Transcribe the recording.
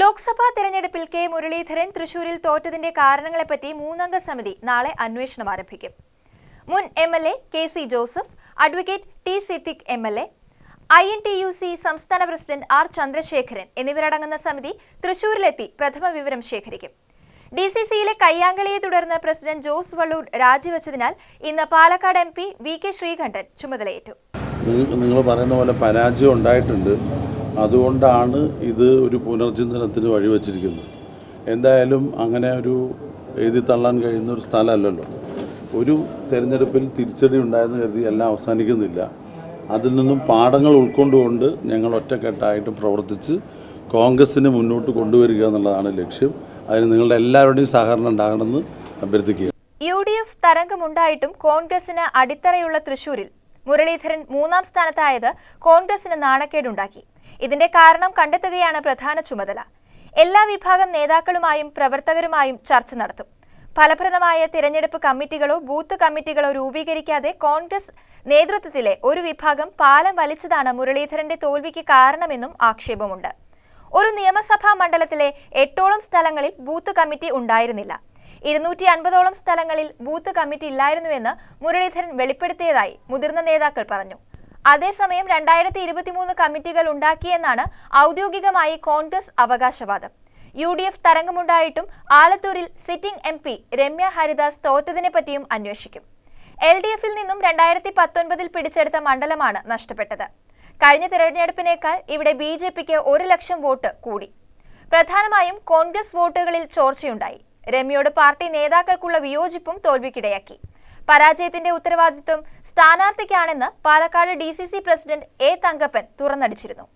ലോക്സഭാ തെരഞ്ഞെടുപ്പിൽ കെ മുരളീധരൻ തൃശൂരിൽ തോറ്റതിന്റെ കാരണങ്ങളെപ്പറ്റി മൂന്നംഗ സമിതി നാളെ അന്വേഷണം ആരംഭിക്കും. മുൻ M L A K C Joseph advocate T Siddique M L A I N T U C സംസ്ഥാന പ്രസിഡന്റ് ആർ ചന്ദ്രശേഖരൻ എന്നിവരടങ്ങുന്ന സമിതി തൃശൂരിലെത്തി പ്രഥമ വിവരം ശേഖരിക്കും. ഡി സി സിയിലെ കയ്യാങ്കളിയെ തുടർന്ന് പ്രസിഡന്റ് ജോസ് വള്ളൂർ രാജിവെച്ചതിനാൽ ഇന്ന് Palakkad M P V K Sreekandan ചുമതലയേറ്റു. നിങ്ങൾ പറയുന്ന പോലെ പരാജയം ഉണ്ടായിട്ടുണ്ട്. അതുകൊണ്ടാണ് ഇത് ഒരു പുനർചിന്തനത്തിന് വഴിവെച്ചിരിക്കുന്നത്. എന്തായാലും അങ്ങനെ ഒരു എഴുതി തള്ളാൻ കഴിയുന്ന ഒരു സ്ഥലമല്ലല്ലോ. ഒരു തിരഞ്ഞെടുപ്പിൽ തിരിച്ചടി ഉണ്ടായെന്ന് കരുതി എല്ലാം അവസാനിക്കുന്നില്ല. അതിൽ നിന്നും പാഠങ്ങൾ ഉൾക്കൊണ്ടുകൊണ്ട് ഞങ്ങൾ ഒറ്റക്കെട്ടായിട്ട് പ്രവർത്തിച്ച് കോൺഗ്രസിനെ മുന്നോട്ട് കൊണ്ടുവരിക എന്നുള്ളതാണ് ലക്ഷ്യം. അതിന് നിങ്ങളുടെ എല്ലാവരുടെയും സഹകരണം ഉണ്ടാകണമെന്ന് അഭ്യർത്ഥിക്കുക. യു ഡി എഫ് തരംഗമുണ്ടായിട്ടും കോൺഗ്രസിന് അടിത്തറയുള്ള തൃശൂരിൽ മുരളീധരൻ മൂന്നാം സ്ഥാനത്തായത് കോൺഗ്രസിന് നാണക്കേടുണ്ടാക്കി. ഇതിന്റെ കാരണം കണ്ടെത്തുകയാണ് പ്രധാന ചുമതല. എല്ലാ വിഭാഗം നേതാക്കളുമായും പ്രവർത്തകരുമായും ചർച്ച നടത്തും. ഫലപ്രദമായ തിരഞ്ഞെടുപ്പ് കമ്മിറ്റികളോ ബൂത്ത് കമ്മിറ്റികളോ രൂപീകരിക്കാതെ കോൺഗ്രസ് നേതൃത്വത്തിലെ ഒരു വിഭാഗം പാലം വലിച്ചതാണ് മുരളീധരന്റെ തോൽവിക്ക് കാരണമെന്നും ആക്ഷേപമുണ്ട്. ഒരു നിയമസഭാ മണ്ഡലത്തിലെ എട്ടോളം സ്ഥലങ്ങളിൽ ബൂത്ത് കമ്മിറ്റി ഉണ്ടായിരുന്നില്ല. ഇരുന്നൂറ്റി അൻപതോളം സ്ഥലങ്ങളിൽ ബൂത്ത് കമ്മിറ്റി ഇല്ലായിരുന്നുവെന്ന് മുരളീധരൻ വെളിപ്പെടുത്തിയതായി മുതിർന്ന നേതാക്കൾ പറഞ്ഞു. അതേസമയം രണ്ടായിരത്തി ഇരുപത്തിമൂന്ന് കമ്മിറ്റികൾ ഉണ്ടാക്കിയെന്നാണ് ഔദ്യോഗികമായി കോൺഗ്രസ് അവകാശവാദം. യു ഡി എഫ് തരംഗമുണ്ടായിട്ടും ആലത്തൂരിൽ sitting M P Remya Haridas തോറ്റതിനെ പറ്റിയും അന്വേഷിക്കും. എൽ ഡി എഫിൽ നിന്നും രണ്ടായിരത്തി പത്തൊൻപതിൽ പിടിച്ചെടുത്ത മണ്ഡലമാണ് നഷ്ടപ്പെട്ടത്. കഴിഞ്ഞ തിരഞ്ഞെടുപ്പിനേക്കാൾ ഇവിടെ ബി ജെ പിക്ക് ഒരു ലക്ഷം വോട്ട് കൂടി. പ്രധാനമായും കോൺഗ്രസ് വോട്ടുകളിൽ ചോർച്ചയുണ്ടായി. രമ്യയോട് പാർട്ടി നേതാക്കൾക്കുള്ള വിയോജിപ്പും തോൽവിക്കിടയാക്കി. പരാജയത്തിന്റെ ഉത്തരവാദിത്വം സ്ഥാനാർത്ഥിക്കാണെന്ന് Palakkad D president A Thankappan തുറന്നടിച്ചിരുന്നു.